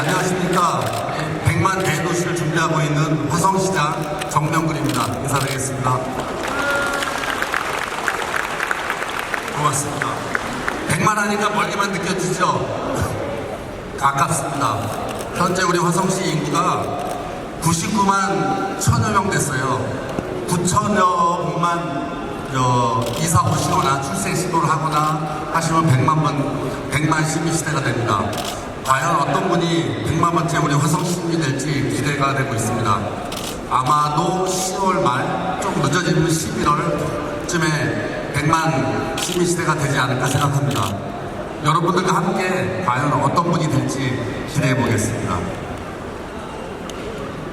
안녕하십니까. 100만 대도시를 준비하고 있는 화성시장 정명근입니다. 인사드리겠습니다. 고맙습니다. 100만 하니까 멀게만 느껴지죠? 가깝습니다. 현재 우리 화성시 인구가 99만 천여 명 됐어요. 9천여 분만 어, 이사 오시거나 출생 시도를 하거나 하시면 100만 번, 100만 시민 시대가 됩니다. 과연 어떤 분이 100만 번째 우리 화성 시민이 될지 기대가 되고 있습니다. 아마도 10월 말, 좀 늦어지면 11월쯤에 100만 시민 시대가 되지 않을까 생각합니다. 여러분들과 함께 과연 어떤 분이 될지 기대해 보겠습니다.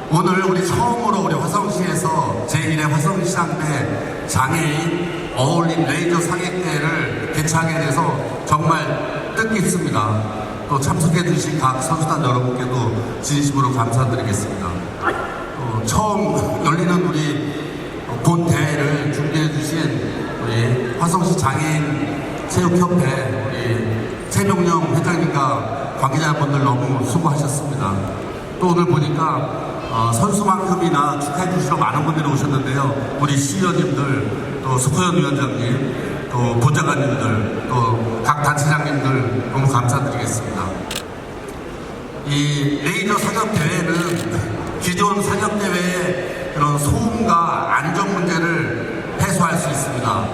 오늘 우리 처음으로 우리 화성시에서 제1회 화성시장 때 장애인 어울림 레이저 상액대회를 개최하게 돼서 정말 뜻깊습니다. 또 참석해 주신 각 선수단 여러분께도 진심으로 감사드리겠습니다. 어, 처음 열리는 우리 본 대회를 준비해 주신 우리 화성시 장애인 체육협회 우리 최명령 회장님과 관계자분들 너무 수고하셨습니다. 또 오늘 보니까 어, 선수만큼이나 축하해 주시러 많은 분들이 오셨는데요. 우리 시의원님들, 또 수포현 위원장님, 또 보좌관님들, 또 각 단체장님들 너무 감사드리겠습니다. 이 레이저 사격 대회는 기존 사격 대회의 그런 소음과 안전 문제를 해소할 수 있습니다.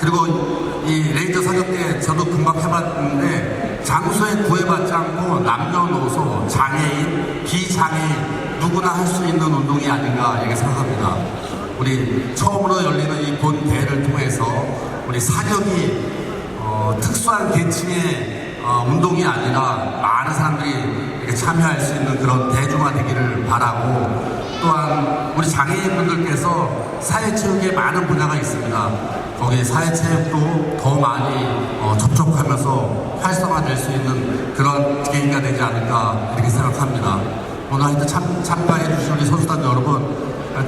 그리고 이 레이저 사격 대회 저도 금방 해봤는데 장소에 구애받지 않고 남녀노소, 장애인, 비장애인 누구나 할 수 있는 운동이 아닌가 이렇게 생각합니다. 우리 처음으로 열리는 이 본 대회를 통해서 우리 사격이 어, 특수한 계층의 어, 운동이 아니라 많은 사람들이 이렇게 참여할 수 있는 그런 대중화 되기를 바라고 또한 우리 장애인분들께서 사회체육에 많은 분야가 있습니다. 거기 사회체육도 더 많이 어, 접촉하면서 활성화될 수 있는 그런 계기가 되지 않을까 이렇게 생각합니다. 오늘 참, 참가해 주신 우리 선수단 여러분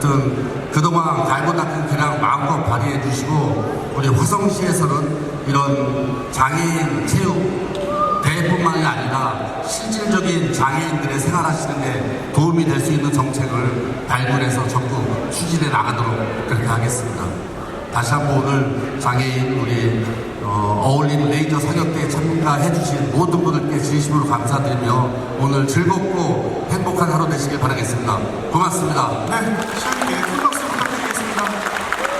하여튼 그동안 갈고 닦은 그냥 마음껏 발휘해 주시고 우리 화성시에서는 이런 장애인 체육 대회뿐만이 아니라 실질적인 장애인들의 생활하시는 데 도움이 될 수 있는 정책을 발굴해서 적극 추진해 나가도록 그렇게 하겠습니다. 다시 한번 오늘 장애인 우리 어, 울림 레이저 사격대에 참가해 주신 모든 분들께 진심으로 감사드리며 오늘 즐겁고 행복한 하루 되시길 바라겠습니다. 고맙습니다. 네, 시험 계속